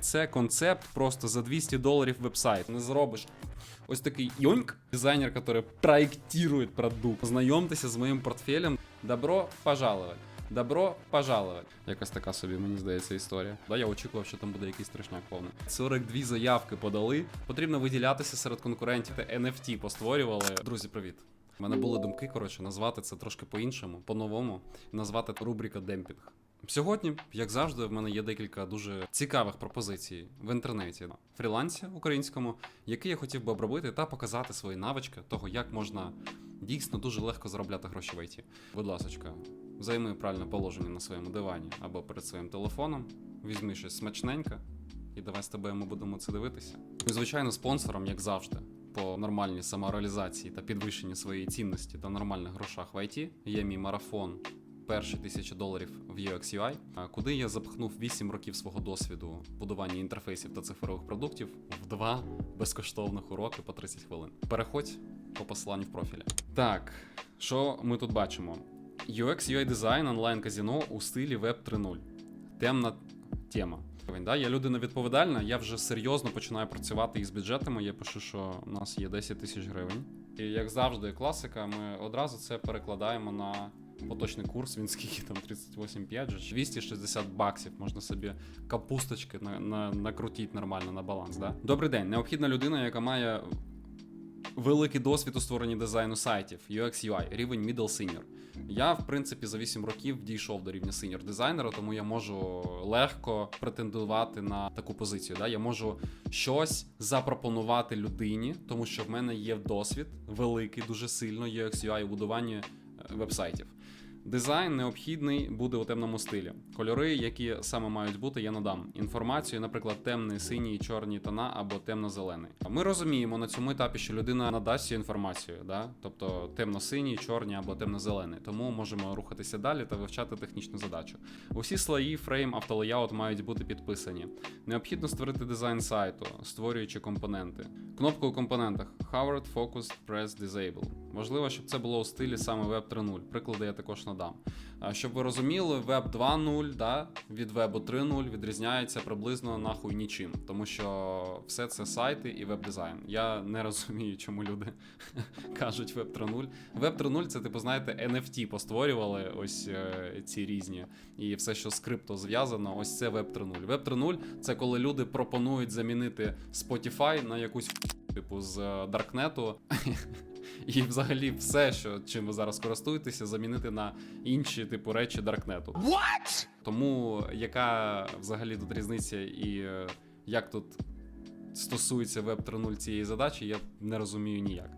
Це концепт просто за 200 доларів вебсайт. Не зробиш. Ось такий йоньк, дизайнер, який проектирує продукт. Знайомтеся з моїм портфелем. Добро пожаловать. Добро пожаловать. Якась така собі, мені здається, історія. Да, я очікував, що там буде якийсь страшняк повний. 42 заявки подали. Потрібно виділятися серед конкурентів. NFT постворювали. Друзі, привіт. У мене були думки, коротше, назвати це трошки по-іншому, по-новому, назвати рубрика демпінг. Сьогодні, як завжди, в мене є декілька дуже цікавих пропозицій в інтернеті фрілансі українському, який я хотів би обробити та показати свої навички того, як можна дійсно дуже легко заробляти гроші в ІТ. Будь ласочка, займи правильне положення на своєму дивані або перед своїм телефоном, візьми щось смачненьке, і давай з тобою ми будемо це дивитися. І, звичайно, спонсором, як завжди, по нормальній самореалізації та підвищенні своєї цінності та нормальних грошах в ІТ є мій марафон. Перші тисячі доларів в UX UI, куди я запхнув 8 років свого досвіду будування інтерфейсів та цифрових продуктів в два безкоштовних уроки по 30 хвилин. Переходь по посиланню в профілі. Так, що ми тут бачимо? UX UI дизайн онлайн казіно у стилі Web 3.0. Темна тема. Да, я людина відповідальна, я вже серйозно починаю працювати із бюджетами. Я пишу, що у нас є 10 тисяч гривень. І як завжди, класика, ми одразу це перекладаємо на поточний курс. Він скільки там 38,5 же 260 баксів. Можна собі капусточки на, на, накрутити нормально на баланс. Да? Добрий день. Необхідна людина, яка має великий досвід у створенні дизайну сайтів, UX UI, рівень Middle Senior. Я, в принципі, за 8 років дійшов до рівня senior дизайнера, тому я можу легко претендувати на таку позицію. Да? Я можу щось запропонувати людині, тому що в мене є досвід великий, дуже сильно UX UI у будуванні вебсайтів. Дизайн необхідний буде у темному стилі. Кольори, які саме мають бути, я надам. Інформацію, наприклад, темний, синій, чорні тона або темно-зелений. Ми розуміємо на цьому етапі, що людина надасть цю інформацію, да? тобто темно-синій, чорні або темно-зелений. Тому можемо рухатися далі та вивчати технічну задачу. Усі слої, фрейм, автолеяут мають бути підписані. Необхідно створити дизайн сайту, створюючи компоненти. Кнопка у компонентах Hovered, Focused, Press, Disable. Важливо, щоб це було у стилі саме Web 3.0. Приклади я також надам. Щоб ви розуміли, Web 2.0 да, від Web 3.0 відрізняється приблизно нахуй нічим, тому що все це сайти і веб-дизайн. Я не розумію, чому люди кажуть Web 3.0. Web 3.0 це, типу, знаєте, NFT постворювали ось е, ці різні. І все, що з крипто зв'язано, ось це Web 3.0. Web 3.0 це коли люди пропонують замінити Spotify на якусь типу з е, Даркнету. І взагалі все, що чим ви зараз користуєтеся, замінити на інші типу речі Даркнету. What? Тому яка взагалі тут різниця і е, як тут стосується Web 3.0 цієї задачі, я не розумію ніяк.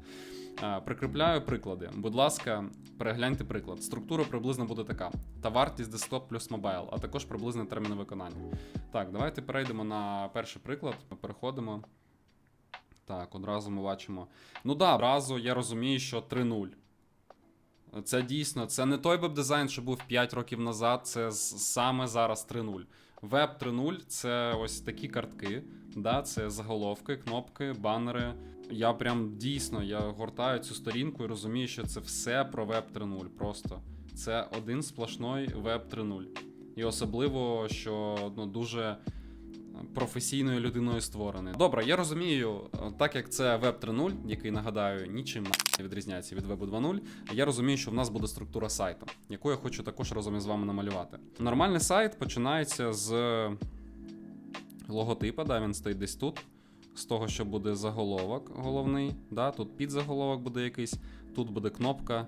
Прикріпляю приклади. Будь ласка, перегляньте приклад. Структура приблизно буде така: та вартість десктоп плюс мобайл, а також приблизний термін виконання. Так, давайте перейдемо на перший приклад. Ми Переходимо. Так, одразу ми бачимо. Ну да, одразу я розумію, що 3.0. Це дійсно, це не той веб-дизайн, що був 5 років назад, це саме зараз 3.0. Веб 3.0 це ось такі картки, да, це заголовки, кнопки, банери. Я прям дійсно я гортаю цю сторінку і розумію, що це все про веб 3.0. Просто це один сплошной веб 3.0. І особливо, що ну, дуже професійною людиною створений. Добре, я розумію, е, так як це Web 3.0, який нагадаю нічим не відрізняється від Web 2.0, я розумію, що в нас буде структура сайту, яку я хочу також разом із вами намалювати. Нормальний сайт починається з логотипа, да, він стоїть десь тут. З того, що буде заголовок головний, да, тут підзаголовок буде якийсь, тут буде кнопка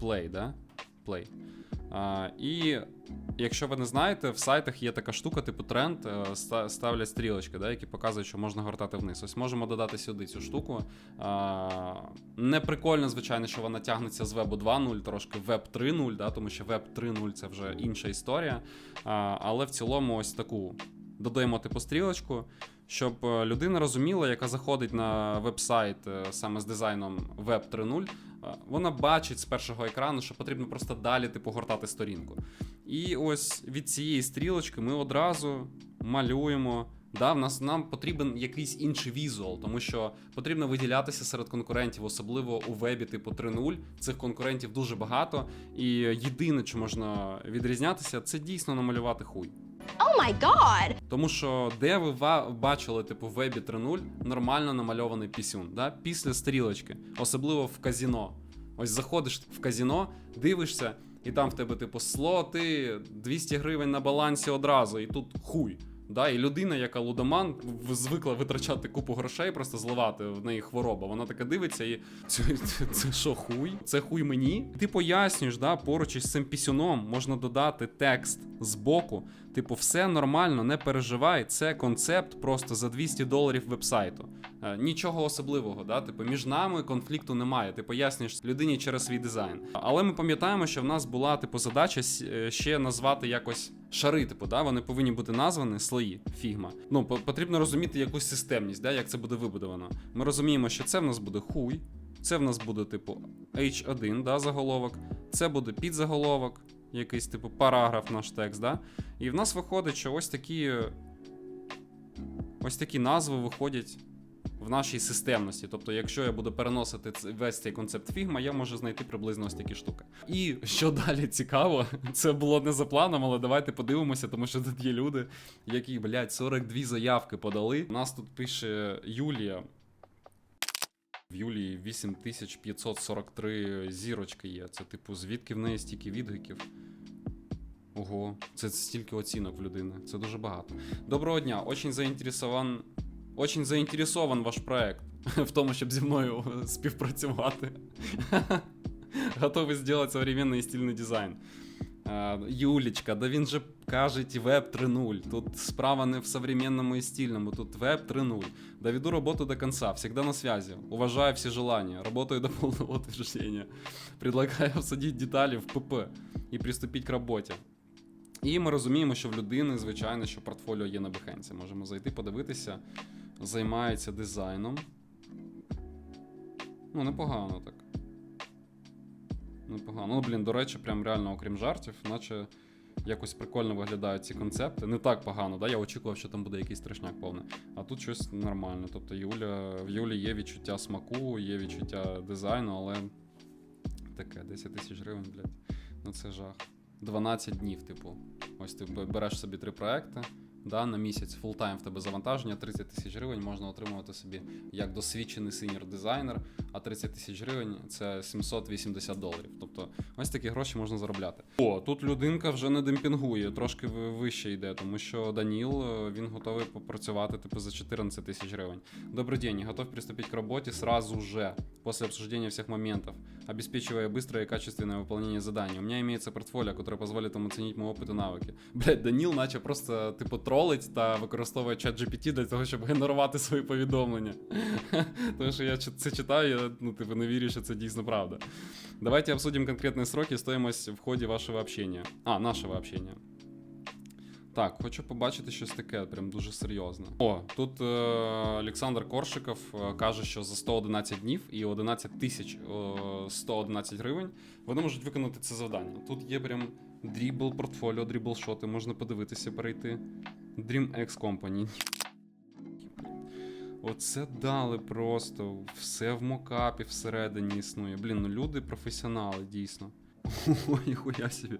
play, да? play. І якщо ви не знаєте, в сайтах є така штука, типу тренд, е, ставлять стрілочки, да, які показують, що можна гортати вниз. Ось можемо додати сюди цю штуку. А, не прикольно, звичайно, що вона тягнеться з вебу 2.0, трошки веб 3.0, да, тому що веб 3.0 це вже інша історія. Але в цілому ось таку додаємо типу стрілочку. Щоб е, людина розуміла, яка заходить на веб-сайт е, саме з дизайном Web 3.0, е, вона бачить з першого екрану, що потрібно просто далі типу гортати сторінку. І ось від цієї стрілочки ми одразу малюємо. Да, в нас нам потрібен якийсь інший візуал, тому що потрібно виділятися серед конкурентів, особливо у вебі типу 3.0. Цих конкурентів дуже багато. І єдине, що можна відрізнятися, це дійсно намалювати хуй. Oh my god! Тому що де ви бачили, типу, в вебі 3.0 нормально намальований пісюн, да? після стрілочки, особливо в казіно. Ось заходиш в казіно, дивишся, і там в тебе, типу, слоти, 200 гривень на балансі одразу, і тут хуй. Да, і людина, яка лудоман, звикла витрачати купу грошей, просто зливати в неї хвороба. Вона така дивиться і це, це, що, хуй? Це хуй мені? Ти пояснюєш, да, поруч із цим пісюном можна додати текст збоку. Типу, все нормально, не переживай. Це концепт просто за 200 доларів вебсайту. Е, нічого особливого, да? Типу, між нами конфлікту немає. Ти пояснюєш людині через свій дизайн. Але ми пам'ятаємо, що в нас була типу задача е, ще назвати якось шари, типу, да? вони повинні бути названі слої фігма. Ну, потрібно розуміти якусь системність, да? як це буде вибудовано. Ми розуміємо, що це в нас буде хуй, це в нас буде, типу, H1, да, заголовок, це буде підзаголовок, якийсь, типу, параграф наш текст, да? І в нас виходить, що ось такі. Ось такі назви виходять в нашій системності. Тобто, якщо я буду переносити весь цей концепт фігма, я можу знайти приблизно ось такі штуки. І що далі цікаво, це було не за планом, але давайте подивимося, тому що тут є люди, які, блядь, 42 заявки подали. Нас тут пише Юлія. В Юлії 8543 зірочки є. Це, типу, звідки в неї стільки відгуків? Ого, це стільки оцінок в людини. Це дуже багато. Доброго дня, очень заінтересован. Очень заінтересован ваш проект в тому, щоб зі мною співпрацювати. Готовий зробити современний і стильний дизайн. Юлічка, да він же кажуть веб 3.0. Тут справа не в современному і стильному, тут веб 3.0. Доведу работу до конца, всегда на связи. Уважаю все желания, работаю до полного утверждения. Предлагаю обсудить деталі в ПП і приступить к роботі. І ми розуміємо, що в людини, звичайно, що портфоліо є на Behance. Можемо зайти, подивитися. Займається дизайном. Ну, непогано так. Непогано. Ну, блін, до речі, прям реально, окрім жартів, наче якось прикольно виглядають ці концепти. Не так погано, да? Я очікував, що там буде якийсь страшняк повний. А тут щось нормально. Тобто Юля, в Юлі є відчуття смаку, є відчуття дизайну, але таке, 10 тисяч гривень, блядь. Ну це жах. 12 днів, типу. Ось ти береш собі три проекти Да, на місяць фултайм в тебе завантаження, 30 тисяч гривень можна отримувати собі як досвідчений синьор дизайнер, а 30 тисяч гривень це 780 доларів. Тобто ось такі гроші можна заробляти. О, тут людинка вже не демпінгує, трошки ви- вище йде, тому що Даніл е, він готовий попрацювати типу за 14 тисяч гривень. Добрый день, готов приступить к работе сразу же, после обсуждения всех моментов, обеспечивая быстрое и качественное выполнение заданий. У меня имеется портфолио, которое позволит вам оценить мой опыт и навыки. Блять, Даніл наче просто типу тролить та використовує чат GPT для того, щоб генерувати свої повідомлення. Тому що я це читаю, я ну, типу, не вірю, що це дійсно правда. Давайте обсудим конкретные сроки и стоимость в ходе вашего общения. А, нашего общения. Так, хочу побачити щось таке, прям дуже серйозне. О, тут е, Олександр Коршиков е, каже, що за 111 днів і 11 тисяч е, 111 гривень вони можуть виконати це завдання. Тут є прям дрібл портфоліо, дрібл шоти, можна подивитися, перейти. Dream X Company. Оце дали просто. Все в мокапі всередині існує. Блін, ну люди професіонали, дійсно. Ой, ніхуя себе.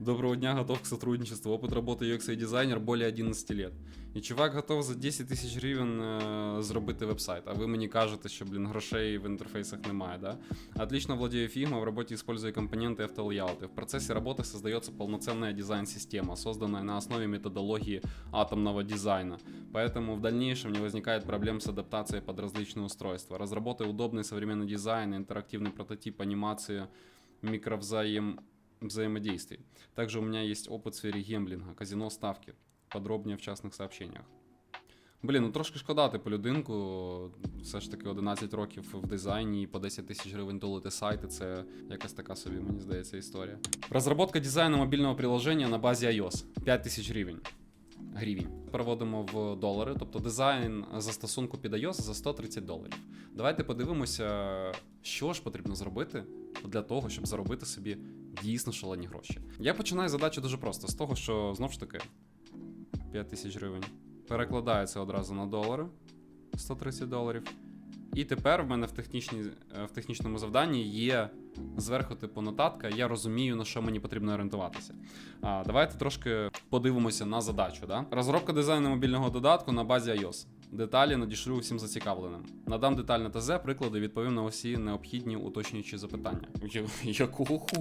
Доброго дня, готов к сотрудничеству. Опыт работы UX и дизайнер более 11 лет. І чувак готов за 10 тисяч гривень е, зробити вебсайт. А ви мені кажете, що, блін, грошей в інтерфейсах немає, да? Отлично владею Figma, в работе используя компоненты автолейауты. В процессе работы создается полноценная дизайн-система, созданная на основе методологии атомного дизайна. Поэтому в дальнейшем не возникает проблем с адаптацией под различные устройства. Разработай удобный современный дизайн, интерактивный прототип анимации, микровзаим взаимодействий. Также у меня есть опыт в сфере гемблинга, казино ставки. Подробнее в частных сообщениях. Блін, ну трошки шкода, типу, людинку. Все ж таки 11 років в дизайні і по 10 тисяч гривень долити сайти. Це якась така собі, мені здається, історія. Розробка дизайну мобільного приложення на базі iOS 5 тисяч гривень. Гривень. Переводимо в долари, тобто дизайн застосунку під iOS за 130 доларів. Давайте подивимося, що ж потрібно зробити для того, щоб заробити собі дійсно шалені гроші. Я починаю задачу дуже просто: з того, що знову ж таки 5 тисяч гривень. Перекладається одразу на долари 130 доларів. І тепер в мене в, е, в технічному завданні є зверху, типу, нотатка, я розумію, на що мені потрібно орієнтуватися. А, давайте трошки подивимося на задачу. Да? Розробка дизайну мобільного додатку на базі iOS. Деталі надішлю усім зацікавленим. Надам детальне ТЗ, приклади, відповім на усі необхідні уточнюючі запитання. Якого ху?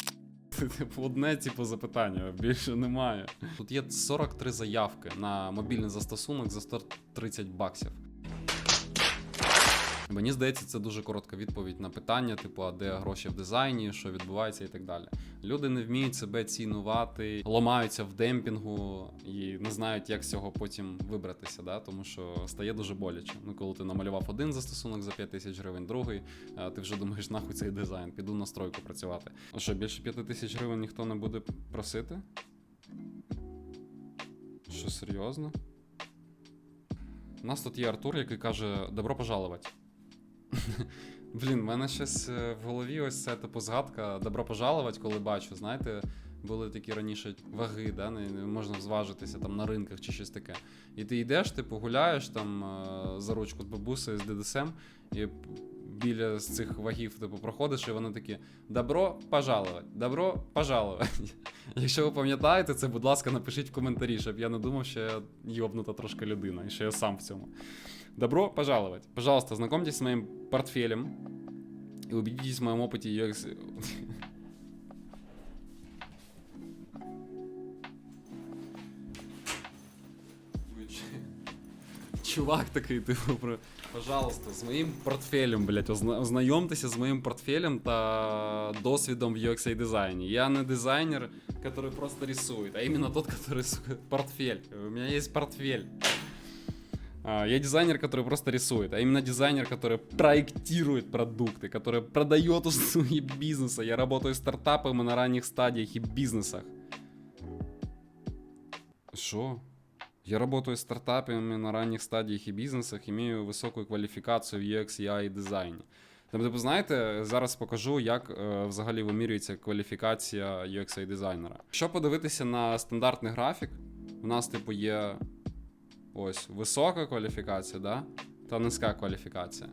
Типу, одне типу запитання, більше немає. Тут є 43 заявки на мобільний застосунок за 130 баксів. Мені здається, це дуже коротка відповідь на питання, типу, а де гроші в дизайні, що відбувається і так далі. Люди не вміють себе цінувати, ламаються в демпінгу і не знають, як з цього потім вибратися, да? тому що стає дуже боляче. Ну, коли ти намалював один застосунок за 5 тисяч гривень, другий, ти вже думаєш, нахуй цей дизайн, піду на стройку працювати. А що, більше 5 тисяч гривень ніхто не буде просити? Що серйозно? У нас тут є Артур, який каже: добро пожаловать. Блін, в мене щось е, в голові ось це типу згадка добро пожаловать, коли бачу, знаєте, були такі раніше ваги, да, не, не можна зважитися там на ринках чи щось таке. І ти йдеш, типу, гуляєш там е, за ручку з бабусею з дедусем, і біля цих вагів типу, проходиш, і вони такі: Добро пожаловать, добро пожаловать. Якщо ви пам'ятаєте це, будь ласка, напишіть в коментарі, щоб я не думав, що я йобнута трошки людина, і що я сам в цьому. Добро пожаловать. Пожалуйста, знакомьтесь с моим портфелем и убедитесь в моем опыте UX. Чувак такий, типу, про. Пожалуйста, з моїм портфелем, блядь, озна- ознайомтеся з моїм портфелем та досвідом в UX дизайні. Я не дизайнер, который просто рисует, а именно тот, который, сука, портфель. У меня есть портфель. А, Я дизайнер, который просто рисует, а именно дизайнер, который проектирует продукты, который продает услуги бизнеса. Я работаю с стартапами на ранних стадиях и бизнесах. Что? Я работаю с стартапами на ранних стадиях і бізнесах, имею високу кваліфікацію в UX, UI і дизайні. Тобто, ви знаєте, зараз покажу, як е, взагалі вимірюється кваліфікація UX і дизайнера. Якщо подивитися на стандартний графік, у нас, типу, є ось висока кваліфікація, да? та низька кваліфікація.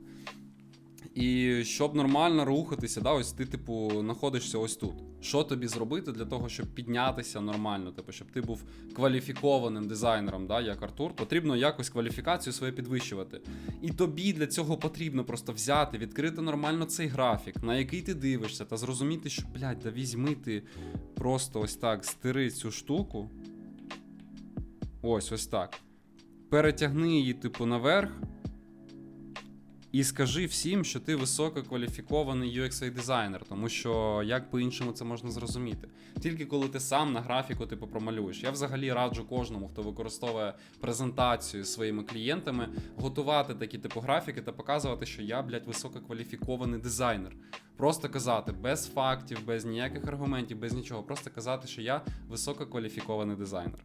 І щоб нормально рухатися, да, ось ти, типу, знаходишся ось тут. Що тобі зробити для того, щоб піднятися нормально, типу, щоб ти був кваліфікованим дизайнером, да, як Артур, потрібно якось кваліфікацію свою підвищувати. І тобі для цього потрібно просто взяти, відкрити нормально цей графік, на який ти дивишся, та зрозуміти, що, блядь, да візьми ти просто ось так, стири цю штуку. Ось, ось так. Перетягни її, типу, наверх. І скажи всім, що ти висококваліфікований UX дизайнер, тому що як по-іншому це можна зрозуміти. Тільки коли ти сам на графіку типу промалюєш. Я взагалі раджу кожному, хто використовує презентацію своїми клієнтами, готувати такі типу графіки та показувати, що я, блядь, висококваліфікований дизайнер. Просто казати без фактів, без ніяких аргументів, без нічого. Просто казати, що я висококваліфікований дизайнер.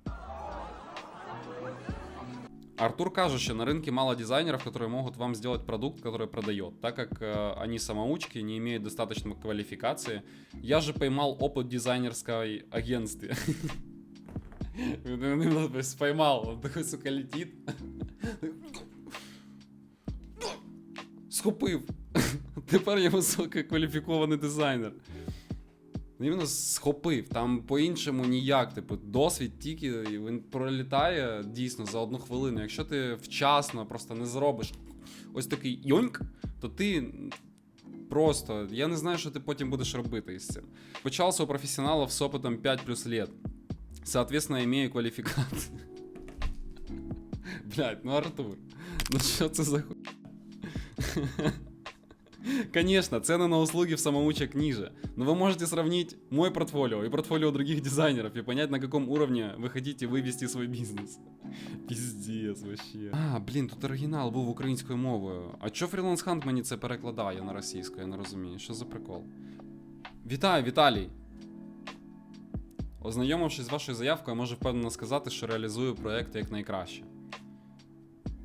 Артур кажет, что на рынке мало дизайнеров, которые могут вам сделать продукт, который продает, так как э, они самоучки, не имеют достаточной квалификации. Я же поймал опыт дизайнерской агентстве. Поймал, он такой, сука, летит. Схопив. Тепер я висококваліфікований дизайнер. Ну, іменно схопив. Там по-іншому ніяк. Типу, досвід тільки він пролітає дійсно за одну хвилину. Якщо ти вчасно просто не зробиш ось такий йоньк, то ти. Просто, я не знаю, що ти потім будеш робити із цим. Почався у професіоналів з опитом 5 плюс лет. Соответственно, имею кваліфікацію. Блять, ну Артур. Ну що це за хуй? Конечно, цены на услуги в самоучек ниже, но вы можете сравнить мой портфолио и портфолио других дизайнеров и понять, на каком уровне вы хотите вывести свой бизнес. Пиздец вообще. А, блін, тут оригінал був українською мовою. А чо Freelance Hunt мені це перекладає на російську, я не розумію. Що за прикол? Вітаю, Віталій! Ознайомившись з вашою заявкою, можу впевнено сказати, що реалізую проект як найкраще.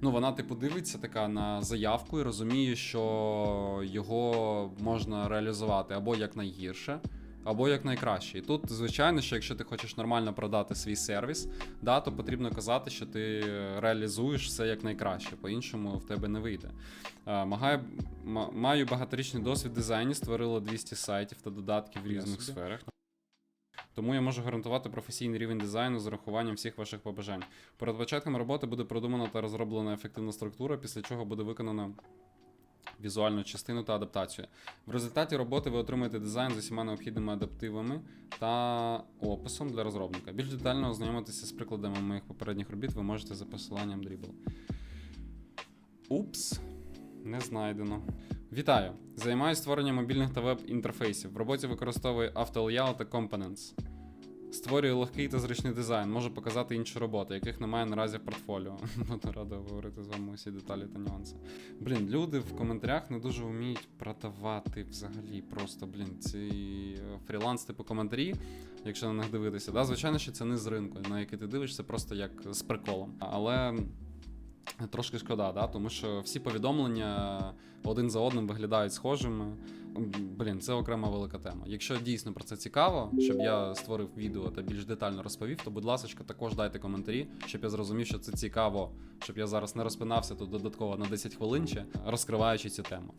Ну, вона, типу, дивиться така на заявку і розуміє, що його можна реалізувати або як найгірше, або як найкраще. І тут, звичайно, що якщо ти хочеш нормально продати свій сервіс, да, то потрібно казати, що ти реалізуєш все як найкраще, по-іншому в тебе не вийде. Е, Магаю, маю багаторічний досвід дизайні, створила 200 сайтів та додатків в різних сферах. Тому я можу гарантувати професійний рівень дизайну з урахуванням всіх ваших побажань. Перед початком роботи буде продумана та розроблена ефективна структура, після чого буде виконана візуальну частину та адаптацію. В результаті роботи ви отримаєте дизайн з усіма необхідними адаптивами та описом для розробника. Більш детально ознайомитися з прикладами моїх попередніх робіт ви можете за посиланням Dribble. Упс, не знайдено. Вітаю! Займаюся створенням мобільних та веб-інтерфейсів. В роботі використовую AutoLayout та Components. Створюю легкий та зручний дизайн, можу показати інші роботи, яких немає наразі в портфоліо. Буду радий говорити з вами усі деталі та нюанси. Блін, люди в коментарях не дуже вміють продавати взагалі. Просто, блін, ці е, фріланс типу коментарі, якщо на них дивитися. Да, звичайно, що це не з ринку, на який ти дивишся, просто як з приколом. Але трошки шкода, да? тому що всі повідомлення один за одним виглядають схожими. Блін, це окрема велика тема. Якщо дійсно про це цікаво, щоб я створив відео та більш детально розповів, то будь ласка, також дайте коментарі, щоб я зрозумів, що це цікаво, щоб я зараз не розпинався тут додатково на 10 хвилин, ще, розкриваючи цю тему.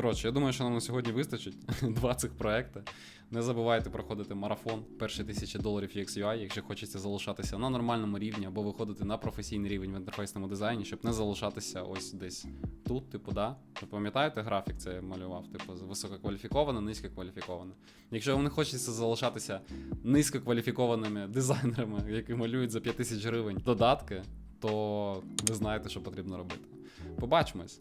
Коротше, я думаю, що нам на сьогодні вистачить два цих проекти. Не забувайте проходити марафон перші тисячі доларів UX-UI, якщо хочеться залишатися на нормальному рівні або виходити на професійний рівень в інтерфейсному дизайні, щоб не залишатися ось десь тут, типу, да. Ви пам'ятаєте, графік це я малював, типу, висококваліфіковане, низькокваліфіковане. Якщо вам не хочеться залишатися низькокваліфікованими дизайнерами, які малюють за 5 тисяч гривень додатки, то ви знаєте, що потрібно робити. Побачимось!